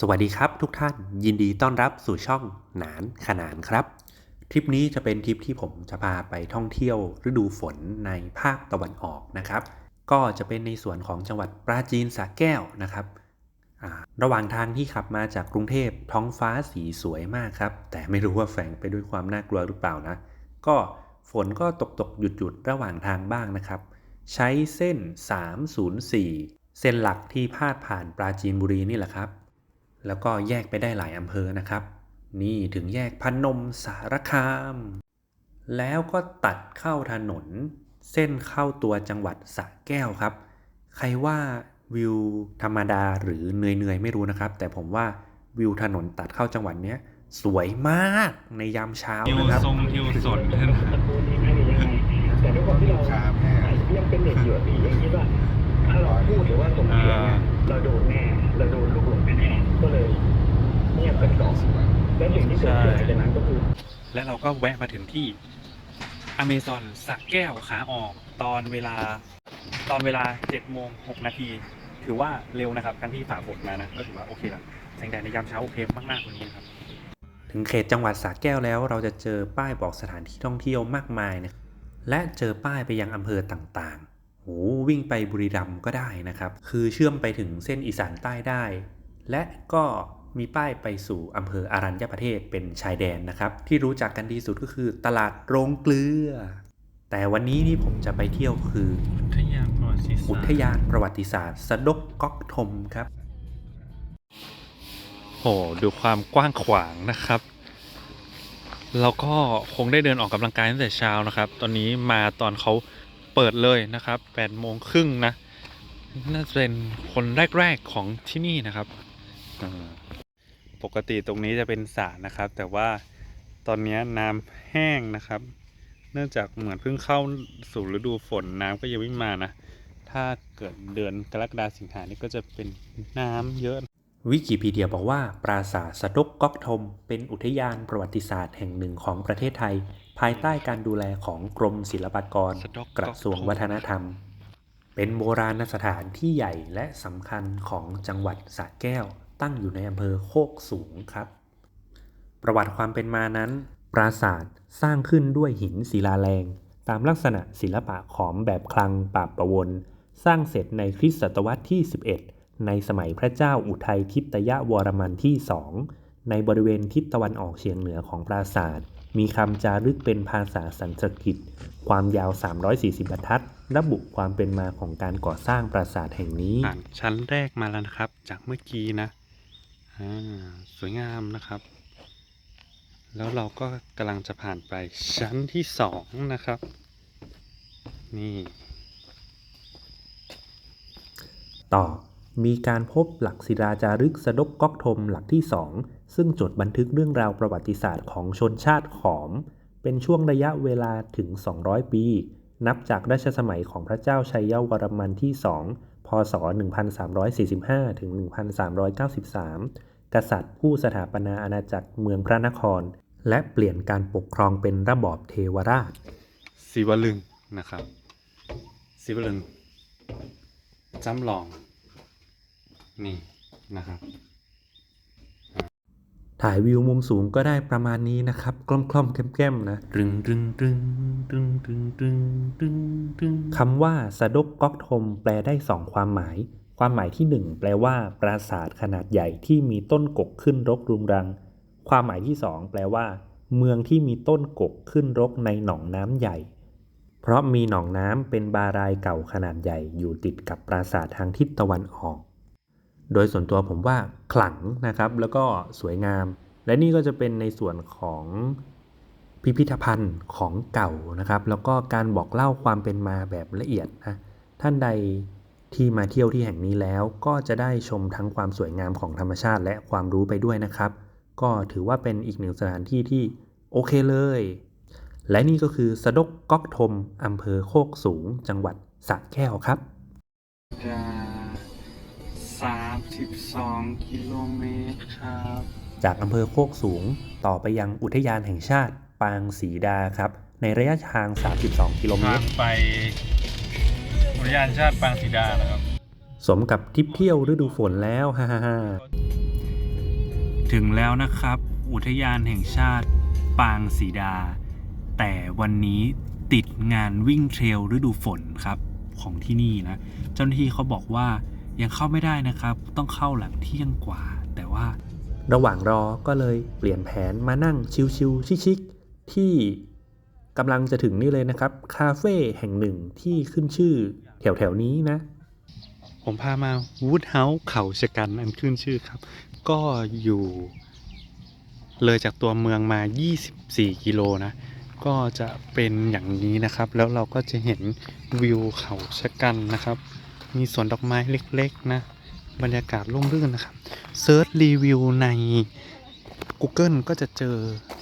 สวัสดีครับทุกท่านยินดีต้อนรับสู่ช่องหนานขนานครับ ทริปนี้จะเป็นทริปที่ผมจะพาไปท่องเที่ยวฤดูฝนในภาคตะวันออกนะครับ ก็จะเป็นในส่วนของจังหวัดปราจีนสระแก้วนะครับระหว่างทางที่ขับมาจากกรุงเทพท้องฟ้าสีสวยมากครับ แต่ไม่รู้ว่าแฝงไปด้วยความน่ากลัวหรือเปล่านะ ก็ฝนก็ตกตกหยุดหยุดระหว่างทางบ้างนะครับ ใช้เส้น 304 เส้นหลักที่พาดผ่านปราจีนบุรีนี่แหละครับ แล้วก็แยกไปได้หลายอำเภอนะครับ นี่ถึงแยกพนมสารคาม แล้วก็ตัดเข้าถนน เส้นเข้าตัวจังหวัดสระแก้วครับ ใครว่าวิวธรรมดาหรือเหนื่อยๆไม่รู้นะครับ แต่ผมว่าวิวถนนตัดเข้าจังหวัดเนี้ยสวยมากในยามเช้าทิวนะครับทรงทิวสดตระกูลนี้ให้หรือยังไงแต่ด้วยความที่เราครับแม่ยังเป็นเด็กอยู่อะพี่ยังคิดว่า ถ้าเราพูดหรือว่าส่งเสียงเนี่ยเราโดนแน่เราโดนลูกหลงแน่ๆก็เลยเงียบกันก่อนและสิ่งที่เกิดขึ้นหลังจากนั้นก็คือ และเราก็แวะมาถึงที่อเมซอนสระแก้วขาออกตอนเวลาตอนเวลา7โมง6นาทีถือว่าเร็วนะครับทั้งที่ฝ่าฝนมานะก็ถือว่าโอเคละแสงแดดในยามเช้าโอเคมากๆกว่านี้นะครับ ถึงเขตจังหวัดสระแก้วแล้ว เราจะเจอป้ายบอกสถานที่ท่องเที่ยวมากมายนะและเจอป้ายไปยังอำเภอต่างๆ โหวิ่งไปบุรีรัมย์ก็ได้นะครับ คือเชื่อมไปถึงเส้นอีสานใต้ได้ และก็มีป้ายไปสู่อำเภออารัญญประเทศเป็นชายแดนนะครับ ที่รู้จักกันดีสุดก็คือตลาดโรงเกลือ แต่วันนี้ที่ผมจะไปเที่ยวคืออุทยานประวัติศาสตร์อุทยานประวัติศาสตร์ สดกก๊อกทมครับ โหดูความกว้างขวางนะครับเราก็คงได้เดินออกกำลังกายตั้งแต่เช้านะครับ ตอนนี้มาตอนเขา เปิดเลยนะครับ8โมงครึ่งนะ น่าจะเป็นคนแรกๆของที่นี่นะครับอ่าปกติตรงนี้จะเป็นสระนะครับ แต่ว่าตอนนี้น้ำแห้งนะครับ เนื่องจากเหมือนเพิ่งเข้าสู่ฤดูฝนน้ำก็ยังไม่มานะ ถ้าเกิดเดือนกรกฎาสิงหานี่ก็จะเป็นน้ำเยอะวิกิพีเดียบอกว่าปราสาทสะดกก๊อกทม เป็นอุทยานประวัติศาสตร์แห่งหนึ่งของประเทศไทย ภายใต้การดูแลของกรมศิลปากรสะดกกระทรวงวัฒนธรรม เป็นโบราณสถานที่ใหญ่และสำคัญของจังหวัดสระแก้ว ตั้งอยู่ในอำเภอโคกสูงครับ ประวัติความเป็นมานั้น ปราสาทสร้างขึ้นด้วยหินศิลาแรง ตามลักษณะศิลปะขอมแบบคลังปราบประวน สร้างเสร็จในคริสตศตวรรษที่ 11 ในสมัยพระเจ้าอุทัยทิตยวรมันที่สองในบริเวณทิศตะวันออกเฉียงเหนือของปราสาท มีคำจารึกเป็นภาษาสันสกฤต ความยาว 340 บรรทัด ระบุความเป็นมาของการก่อสร้างปราสาทแห่งนี้ผ่านชั้นแรกมาแล้วนะครับ จากเมื่อกี้นะอ่าสวยงามนะครับ แล้วเราก็กำลังจะผ่านไปชั้นที่สองนะครับ นี่ ต่อมีการพบหลักศิลาจารึกสะดกก๊อกทมหลักที่สอง ซึ่งจดบันทึกเรื่องราวประวัติศาสตร์ของชนชาติขอม เป็นช่วงระยะเวลาถึง 200 ปี นับจากราชสมัยของพระเจ้าชัยยวรมันที่สองพศ 1345 ถึง 1393 กษัตริย์ผู้สถาปนาอาณาจักรเมืองพระนคร และเปลี่ยนการปกครองเป็นระบอบเทวราช ศิวลึงนะครับ ศิวลึงจำลอง นี่นะครับ ถ่ายวิวมุมสูงก็ได้ประมาณนี้นะครับ กล้อมกล้อมๆแก้มๆนะตึงตึงตึงตึงตึงตึงตึงตึงคำว่าสะดกก๊อกทมแปลได้สองความหมาย ความหมายที่หนึ่งแปลว่า ปราสาทขนาดใหญ่ที่มีต้นกกขึ้นรกรุงรัง ความหมายที่สองแปลว่า เมืองที่มีต้นกกขึ้นรกในหนองน้ำใหญ่ เพราะมีหนองน้ำเป็นบารายเก่าขนาดใหญ่อยู่ติดกับปราสาททางทิศตะวันออก โดยส่วนตัวผมว่าขลังนะครับ แล้วก็สวยงาม และนี่ก็จะเป็นในส่วนของพิพิธภัณฑ์ของเก่านะครับ แล้วก็การบอกเล่าความเป็นมาแบบละเอียดนะท่านใดที่มาเที่ยวที่แห่งนี้แล้วก็จะได้ชมทั้งความสวยงามของธรรมชาติและความรู้ไปด้วยนะครับ ก็ถือว่าเป็นอีกหนึ่งสถานที่ที่โอเคเลย และนี่ก็คือสะดกก๊อกทมอำเภอโคกสูง จังหวัดสระแก้วครับ 32 กิโลเมตรครับ จากอำเภอโคกสูงต่อไปยังอุทยานแห่งชาติปางศรีดาครับ ในระยะทาง 32 กิโลเมทาตงร ไปอุทยานชาติปางสีดานะครับ สมกับทริปเที่ยวฤดูฝนแล้วฮ่าฮ่าฮ่าถึงแล้วนะครับ อุทยานแห่งชาติปางสีดา แต่วันนี้ติดงานวิ่งเทรลฤดูฝนครับของที่นี่นะ เจ้าหน้าที่เขาบอกว่า ยังเข้าไม่ได้นะครับ ต้องเข้าหลังเที่ยงกว่า แต่ว่า ระหว่างรอก็เลยเปลี่ยนแผนมานั่งชิวๆชิคๆที่กำลังจะถึงนี่เลยนะครับ คาเฟ่แห่งหนึ่งที่ขึ้นชื่อแถวๆนี้นะ ผมพามาวูดเฮาส์เขาชะกันอันขึ้นชื่อครับ ก็อยู่ เลยจากตัวเมืองมา 24 กิโลนะ ก็จะเป็นอย่างนี้นะครับ แล้วเราก็จะเห็นวิวเขาชะกันนะครับ มีสวนดอกไม้เล็กๆนะ บรรยากาศร่มรื่นนะครับเซิร์ชรีวิวใน Google ก็จะเจอ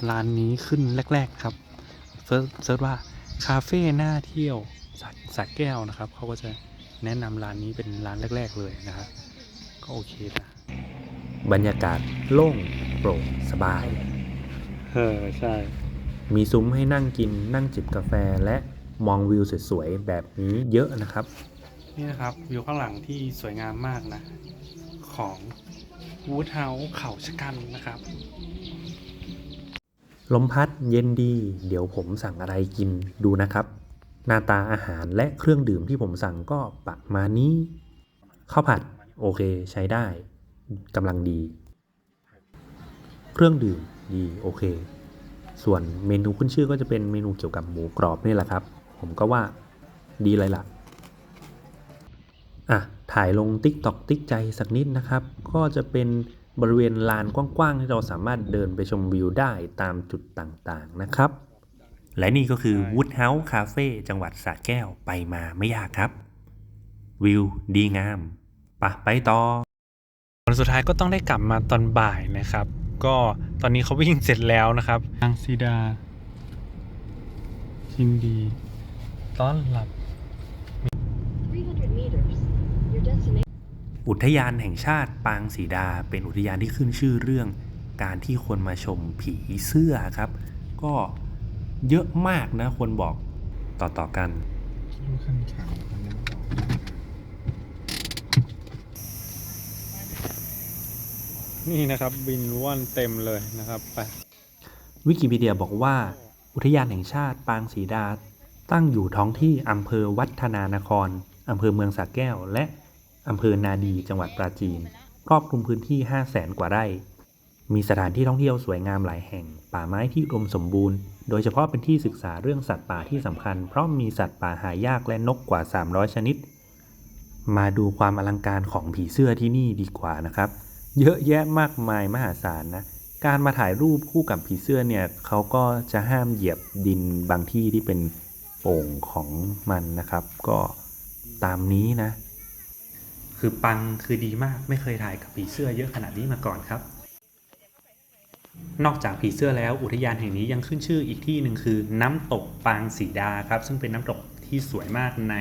ร้านนี้ขึ้นแรก ๆครับเซิร์ชเซิร์ชว่าคาเฟ่หน้าเที่ยวสระสระแก้วนะครับเขาก็จะแนะนำร้านนี้เป็นร้านแรก ๆ เลยนะครับก็โอเคนะบรรยากาศโล่งโปร่งสบาย เออใช่ มีซุ้มให้นั่งกินนั่งจิบกาแฟและมองวิวสวยๆแบบนี้เยอะนะครับ นี่นะครับวิวข้างหลังที่สวยงามมากนะ ของวูดเฮาส์เขาชะกันนะครับ ลมพัดเย็นดี เดี๋ยวผมสั่งอะไรกินดูนะครับ หน้าตาอาหารและเครื่องดื่มที่ผมสั่งก็ประมาณนี้ข้าวผัดโอเคใช้ได้กำลังดี เครื่องดื่มดีโอเค ส่วนเมนูขึ้นชื่อก็จะเป็นเมนูเกี่ยวกับหมูกรอบนี่แหละครับ ผมก็ว่าดีเลยล่ะ อะถ่ายลง Tik t o อกติ๊กใจสักนิดนะครับ ก็จะเป็นบริเวณลานกว้างๆที่เราสามารถเดินไปชมวิวได้ตามจุดต่างๆนะครับ และนี่ก็คือ Wood House Cafe จังหวัดสระแก้วไปมาไม่ยากครับ วิวดีงามปะไปต่อวันสุดท้ายก็ต้องได้กลับมาตอนบ่ายนะครับ ก็ตอนนี้เขาวิ่งเสร็จแล้วนะครับนางซีดายินดี ต้อนรับ อุทยานแห่งชาติปางสีดา เป็นอุทยานที่ขึ้นชื่อเรื่องการที่คนมาชมผีเสื้อครับ ก็เยอะมากนะคนบอกต่อๆกันนี่นะครับบินว่อนเต็มเลยนะครับไปวิกิพีเดียบอกว่า อุทยานแห่งชาติปางสีดา ตั้งอยู่ท้องที่อำเภอวัฒนานครอำเภอเมืองสระแก้ว และ อำเภอนาดีจังหวัดปราจีน ครอบคลุมพื้นที่ 5 0 0แสนกว่าไร่ มีสถานที่ท่องเที่ยวสวยงามหลายแห่ง ป่าไม้ที่อุดมสมบูรณ์ โดยเฉพาะเป็นที่ศึกษาเรื่องสัตว์ป่าที่สำคัญ เพราะมีสัตว์ป่าหายากและนกกว่า 300 ชนิด มาดูความอลังการของผีเสื้อที่นี่ดีกว่านะครับ เยอะแยะมากมายมหาศาลนะ การมาถ่ายรูปคู่กับผีเสื้อเนี่ยเขาก็จะห้ามเหยียบดินบางที่ที่เป็นโป่งของมันนะครับ ก็ตามนี้นะ คือปังคือดีมากไม่เคยถ่ายกับผีเสื้อเยอะขนาดนี้มาก่อนครับ นอกจากผีเสื้อแล้วอุทยานแห่งนี้ยังขึ้นชื่ออีกที่หนึ่งคือ น้ำตกปางสีดาครับ ซึ่งเป็นน้ำตกที่สวยมากใน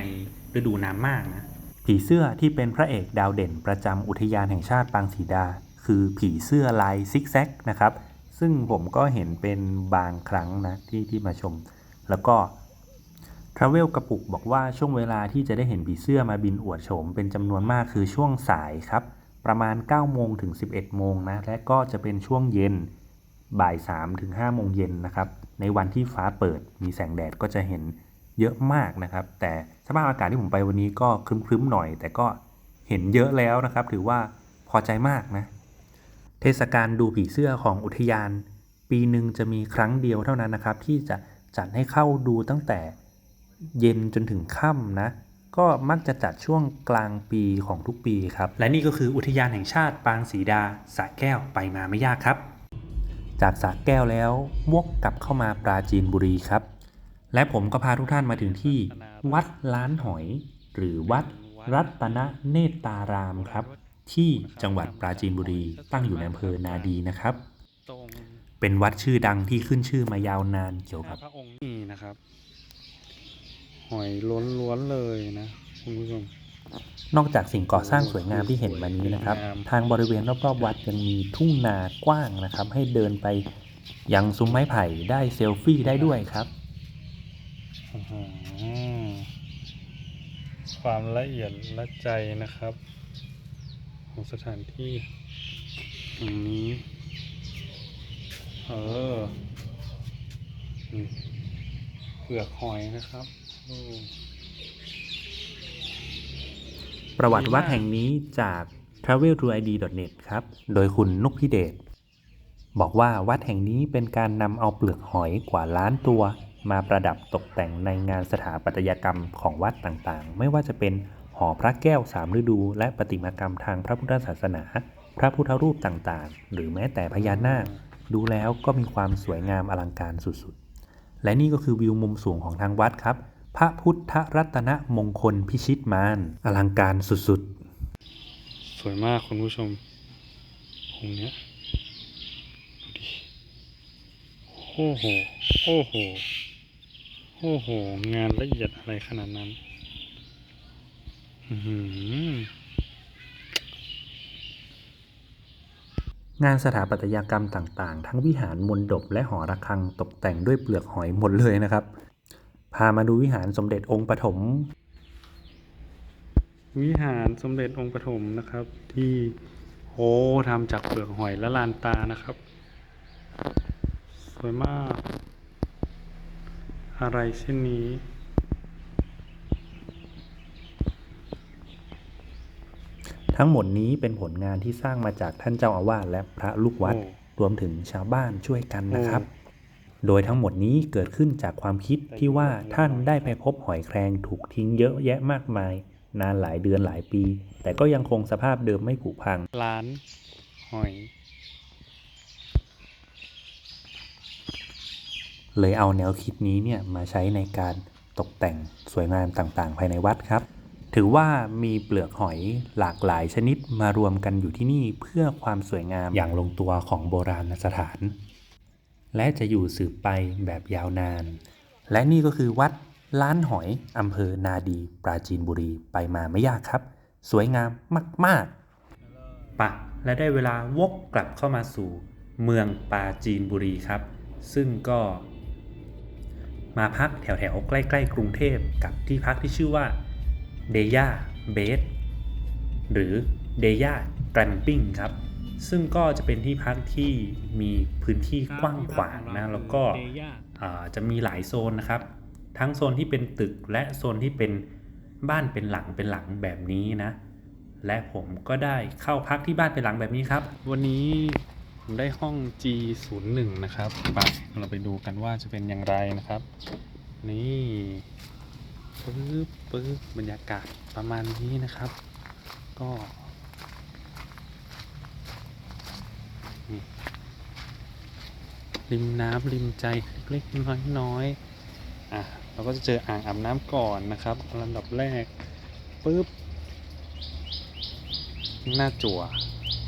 ฤดูน้ำมากนะผีเสื้อที่เป็นพระเอกดาวเด่นประจำอุทยานแห่งชาติปางสีดา คือผีเสื้อลายซิกแซกนะครับ ซึ่งผมก็เห็นเป็นบางครั้งนะที่ที่มาชม แล้วก็ ทราเวลกระปุกบอกว่าช่วงเวลาที่จะได้เห็นผีเสื้อมาบินอวดโฉมเป็นจำนวนมากคือช่วงสายครับ ประมาณ 9 โมงถึง 11 โมงนะ และก็จะเป็นช่วงเย็นบ่าย 3 ถึง 5 โมงเย็นนะครับ ในวันที่ฟ้าเปิดมีแสงแดดก็จะเห็นเยอะมากนะครับ แต่สภาพอากาศที่ผมไปวันนี้ก็ครึ้มๆหน่อย แต่ก็เห็นเยอะแล้วนะครับ ถือว่าพอใจมากนะ เทศกาลดูผีเสื้อของอุทยาน ปีหนึ่งจะมีครั้งเดียวเท่านั้นนะครับ ที่จะจัดให้เข้าดูตั้งแต่ เย็นจนถึงค่ำนะ ก็มักจะจัดช่วงกลางปีของทุกปีครับ และนี่ก็คืออุทยานแห่งชาติปางสีดาสระแก้วไปมาไม่ยากครับ จากสระแก้วแล้ววกกลับเข้ามาปราจีนบุรีครับ และผมก็พาทุกท่านมาถึงที่ วัดล้านหอย หรือวัดรัตนเนตตารามครับ ที่จังหวัดปราจีนบุรีตั้งอยู่ในอำเภอนาดีนะครับตรงเป็นวัดชื่อดังที่ขึ้นชื่อมายาวนานเกี่ยวกับพระองค์นี่นะครับห อยล้วนเลยนะคุณผู้ชมนอกจากสิ่งก่อสร้างสวยงามที่เห็นมานี้นะครับ ทางบริเวณรอบๆวัดยังมีทุ่งนากว้างนะครับ ให้เดินไปยังซุ้มไม้ไผ่ได้เซลฟี่ได้ด้วยครับความละเอียดละใจนะครับ ของสถานที่ตรงนี้เออเปลือกหอยนะครับ ประวัติวัดแห่งนี้จาก travel to id net ครับ โดยคุณนุกพิเดชบอกว่าวัดแห่งนี้เป็นการนำเอาเปลือกหอยกว่าล้านตัว มาประดับตกแต่งในงานสถาปัตยกรรมของวัดต่างๆ ไม่ว่าจะเป็นหอพระแก้วสามฤดู และประติมากรรมทางพระพุทธศาสนา พระพุทธรูปต่างๆ หรือแม้แต่พญานาค ดูแล้วก็มีความสวยงามอลังการสุดๆ และนี่ก็คือวิวมุมสูงของทางวัดครับ พระพุทธรัตนมงคลพิชิตมารอลังการสุดๆ สวยมากคุณผู้ชมองค์เนี้ยดูดิโอ้โหโอ้โหโอ้โห งานละเอียดอะไรขนาดนั้นอือหืองานสถาปัตยกรรมต่างๆ ทั้งวิหารมนดบและหอระฆังตกแต่งด้วยเปลือกหอยหมดเลยนะครับ พามาดูวิหารสมเด็จองค์ปฐม วิหารสมเด็จองค์ปฐมนะครับ ที่โอ้ทำจากเปลือกหอยและลานตานะครับ สวยมาก อะไรเช่นนี้ทั้งหมดนี้เป็นผลงานที่สร้างมาจากท่านเจ้าอาวาสและพระลูกวัดโอ้รวมถึงชาวบ้านช่วยกันนะครับ โดยทั้งหมดนี้เกิดขึ้นจากความคิดที่ว่าท่านได้ไปพบหอยแครงถูกทิ้งเยอะแยะมากมาย นานหลายเดือนหลายปี แต่ก็ยังคงสภาพเดิมไม่ผุพัง ร้านหอย เลยเอาแนวคิดนี้เนี่ยมาใช้ในการตกแต่งสวยงามต่างๆ ภายในวัดครับ ถือว่ามีเปลือกหอยหลากหลายชนิดมารวมกันอยู่ที่นี่เพื่อความสวยงามอย่างลงตัวของโบราณสถาน และจะอยู่สืบไปแบบยาวนาน และนี่ก็คือวัดล้านหอยอำเภอนาดี ปราจีนบุรีไปมาไม่ยากครับ สวยงามมากๆปะและได้เวลาวกกลับเข้ามาสู่เมืองปราจีนบุรีครับ ซึ่งก็มาพักแถวๆ ใกล้ๆ กรุงเทพกับที่พักที่ชื่อว่าเดย่าเบสหรือเดย่าแกรมปิ้งครับ ซึ่งก็จะเป็นที่พักที่มีพื้นที่กว้างขวางนะแล้วก็จะมีหลายโซนนะครับ ทั้งโซนที่เป็นตึกและโซนที่เป็นบ้านเป็นหลังเป็นหลังแบบนี้นะ และผมก็ได้เข้าพักที่บ้านเป็นหลังแบบนี้ครับ วันนี้ผมได้ห้อง G01 นะครับไปเราไปดูกันว่าจะเป็นอย่างไรนะครับ นี่ปึ๊บปึ๊บบรรยากาศประมาณนี้นะครับ ก็นี่ ริมน้ำริมใจเล็กๆน้อยน้อยๆอะเราก็จะเจออ่างอาบน้ำก่อนนะครับลำดับแรกปึ๊บหน้าจั่ว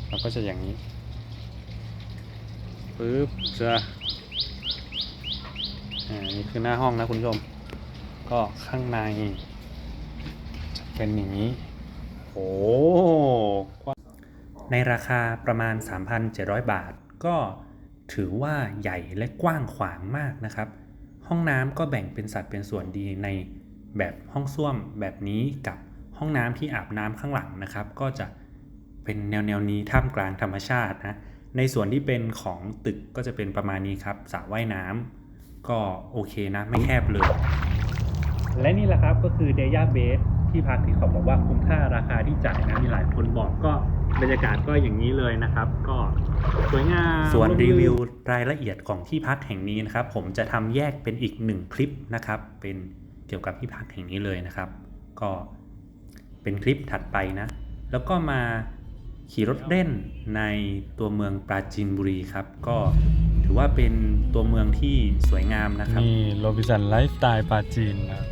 เราก็จะอย่างนี้ปึ๊บจะอ่านี่คือหน้าห้องนะคุณผู้ชม ก็ข้างในจะเป็นอย่างนี้โอ้ ในราคาประมาณ 3,700 บาท ก็ถือว่าใหญ่และกว้างขวางมากนะครับ ห้องน้ำก็แบ่งเป็นสัดเป็นส่วนดีในแบบห้องส้วมแบบนี้กับห้องน้ำที่อาบน้ำข้างหลังนะครับ ก็จะเป็นแนวแนวนี้ท่ามกลางธรรมชาตินะ ในส่วนที่เป็นของตึกก็จะเป็นประมาณนี้ครับสระว่ายน้ำก็โอเคนะ ไม่แคบเลย และนี่แหละครับก็คือเดย่าเบสที่พักที่เขาบอกว่าคุ้มค่าราคาที่จ่ายนะมีหลายคนบอกก็ บรรยากาศก็อย่างนี้เลยนะครับ ก็สวยงามส่วนรีวิวรายละเอียดของที่พักแห่งนี้นะครับ ผมจะทำแยกเป็นอีกหนึ่งคลิปนะครับ เป็นเกี่ยวกับที่พักแห่งนี้เลยนะครับ ก็เป็นคลิปถัดไปนะ แล้วก็มาขี่รถเล่นในตัวเมืองปราจีนบุรีครับ ก็ถือว่าเป็นตัวเมืองที่สวยงามนะครับนี่โรบินสันไลฟ์สไตล์ปาจีนนะ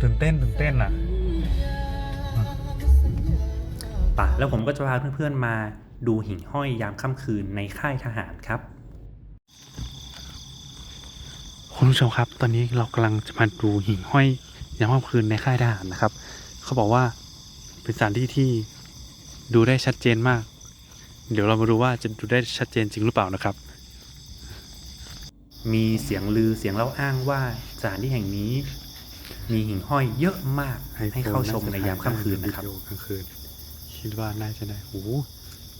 ตื่นเต้นตื่นเต้นอะ ปะ แล้วผมก็จะพาเพื่อนๆมาดูหิ่งห้อยยามค่ำคืนในค่ายทหารครับคุณผู้ชมครับ ตอนนี้เรากำลังจะมาดูหิ่งห้อยยามค่ำคืนในค่ายทหารนะครับ เขาบอกว่าเป็นสถานที่ที่ดูได้ชัดเจนมาก เดี๋ยวเรามาดูว่าจะดูได้ชัดเจนจริงหรือเปล่านะครับ มีเสียงลือเสียงเล่าอ้างว่าสถานที่แห่งนี้ มีหิ่งห้อยเยอะมากให้เข้าชมในยามค่ำคืนนะครับวิดีโอกลางคืน คิดว่าน่าจะได้โอ้โห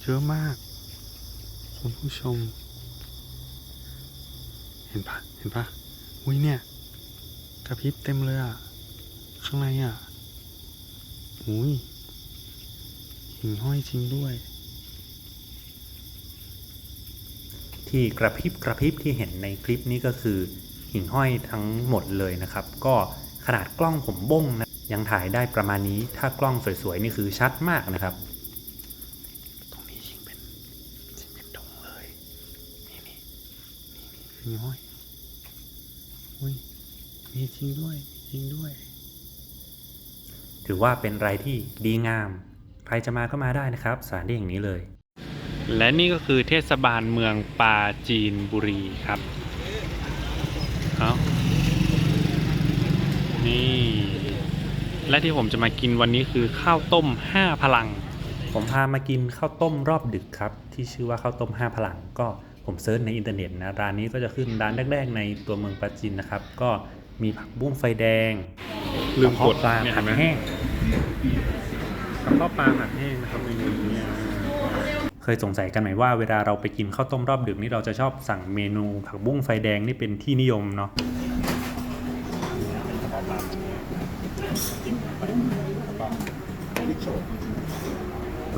เยอะมาก คุณผู้ชม เห็นปะเห็นปะอุ้ยเนี่ยกระพริบเต็มเลยอะ ข้างในอะอุ้ยหิ่งห้อยจริงด้วย ที่กระพริบกระพริบที่เห็นในคลิปนี้ก็คือ หิ่งห้อยทั้งหมดเลยนะครับ ก็ขนาดกล้องผมบ้งนะ ยังถ่ายได้ประมาณนี้ ถ้ากล้องสวยๆ นี่คือชัดมากนะครับ ตรงนี้ยิงเป็นยิงเป็นดงเลย นี่นี่นี่นี่หิ่งห้อยอุ้ยมีจริงด้วยมีจริงด้วย ถือว่าเป็นอะไรที่ดีงาม ใครจะมาก็มาได้นะครับ สถานที่แห่งนี้เลย และนี่ก็คือเทศบาลเมืองปาจีนบุรีครับเอานี่ และที่ผมจะมากินวันนี้คือข้าวต้ม 5 พลัง ผมพามากินข้าวต้มรอบดึกครับ ที่ชื่อว่าข้าวต้ม 5 พลัง ก็ผมเซิร์ชในอินเทอร์เน็ตนะร้านนี้ก็จะขึ้นร้านแรก ๆ ในตัวเมืองปราจีนนะครับ ก็มีผักบุ้งไฟแดงลืมกดกระเพาะปลาเนี่ยผัดเห็นไหมแห้งกระเพาะปลาผัดแห้งนะครับเมนูนี้อะเคยสงสัยกันไหมว่าเวลาเราไปกินข้าวต้มรอบดึกนี่เราจะชอบสั่งเมนูผักบุ้งไฟแดงนี่เป็นที่นิยมเนาะ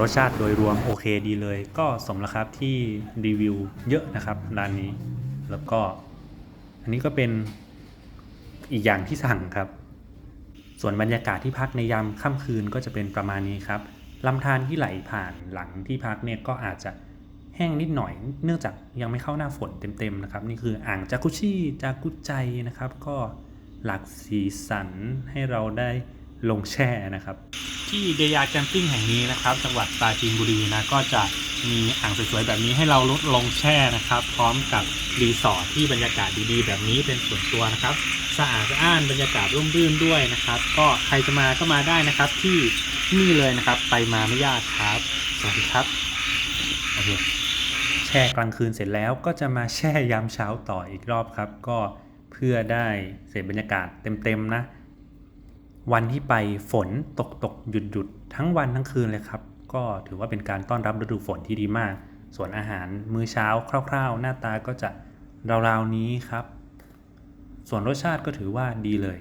รสชาติโดยรวมโอเคดีเลย ก็สมแล้วครับที่รีวิวเยอะนะครับร้านนี้ แล้วก็อันนี้ก็เป็นอีกอย่างที่สั่งครับ ส่วนบรรยากาศที่พักในยามค่ำคืนก็จะเป็นประมาณนี้ครับลำธารที่ไหลผ่านหลังที่พักเนี่ยก็อาจจะแห้งนิดหน่อย เนื่องจากยังไม่เข้าหน้าฝนเต็มๆนะครับ นี่คืออ่างจากุชิจากุใจนะครับ ก็หลากสีสันให้เราได้ ลงแช่นะครับ ที่เดียาแคมปิ้งแห่งนี้นะครับจังหวัดปราจีนบุรีนะก็จะมีอ่างสวยๆแบบนี้ให้เราลงแช่นะครับ พร้อมกับรีสอร์ทที่บรรยากาศดีๆ แบบนี้เป็นส่วนตัวนะครับสะอาดสะอ้านบรรยากาศร่มรื่นด้วยนะครับ ก็ใครจะมาก็มาได้นะครับที่นี่เลยนะครับ ไปมาไม่ยากครับ สวัสดีครับโอเคแช่กลางคืนเสร็จแล้วก็จะมาแช่ยามเช้าต่ออีกรอบครับ ก็เพื่อได้เสพบรรยากาศเต็มๆนะ วันที่ไปฝนตกตกหยุดหยุดทั้งวันทั้งคืนเลยครับ ก็ถือว่าเป็นการต้อนรับฤดูฝนที่ดีมาก ส่วนอาหารมื้อเช้าคร่าว ๆ หน้าตาก็จะราวๆนี้ครับ ส่วนรสชาติก็ถือว่าดีเลย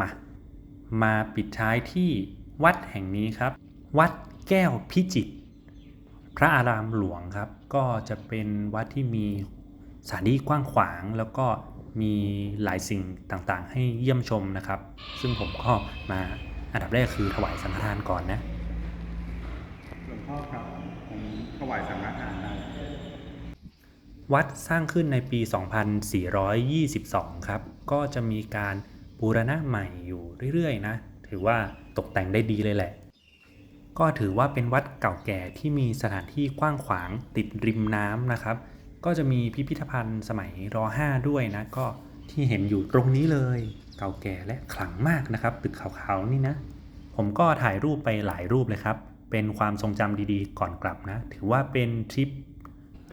มา มาปิดท้ายที่วัดแห่งนี้ครับ วัดแก้วพิจิตรพระอารามหลวงครับ ก็จะเป็นวัดที่มีสถานที่กว้างขวางแล้วก็ มีหลายสิ่งต่างๆ ให้เยี่ยมชมนะครับ ซึ่งผมก็มาอันดับแรกคือถวายสังฆทานก่อนนะหลวงพ่อครับผมถวายสังฆทานได้วัดสร้างขึ้นในปี 2422 ครับ ก็จะมีการบูรณะใหม่อยู่เรื่อยๆ นะ ถือว่าตกแต่งได้ดีเลยแหละ ก็ถือว่าเป็นวัดเก่าแก่ที่มีสถานที่กว้างขวางติดริมน้ำนะครับ ก็จะมีพิพิธภัณฑ์สมัยร 5 ด้วยนะ ก็ที่เห็นอยู่ตรงนี้เลย เก่าแก่และขลังมากนะครับ ตึกขาวๆนี่นะ ผมก็ถ่ายรูปไปหลายรูปเลยครับ เป็นความทรงจำดีๆ ก่อนกลับนะ ถือว่าเป็นทริป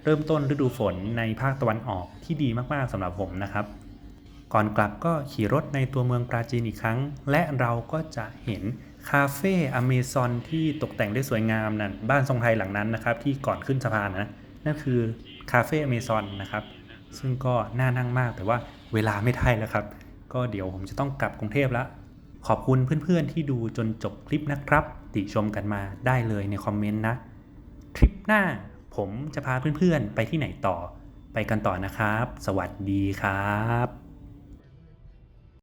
เริ่มต้นฤดูฝนในภาคตะวันออกที่ดีมากๆสำหรับผมนะครับ ก่อนกลับก็ขี่รถในตัวเมืองปราจีนอีกครั้ง และเราก็จะเห็นคาเฟ่อเมซอนที่ตกแต่งได้สวยงามนั่นบ้านทรงไทยหลังนั้นนะครับ ที่ก่อนขึ้นสะพานนะนั่นคือ คาเฟ่อเมซอนนะครับ ซึ่งก็น่านั่งมากแต่ว่าเวลาไม่ได้แล้วครับ ก็เดี๋ยวผมจะต้องกลับกรุงเทพแล้ว ขอบคุณเพื่อนๆที่ดูจนจบคลิปนะครับ ติชมกันมาได้เลยในคอมเมนต์นะทริปหน้าผมจะพาเพื่อนๆไปที่ไหนต่อ ไปกันต่อนะครับ สวัสดีครับ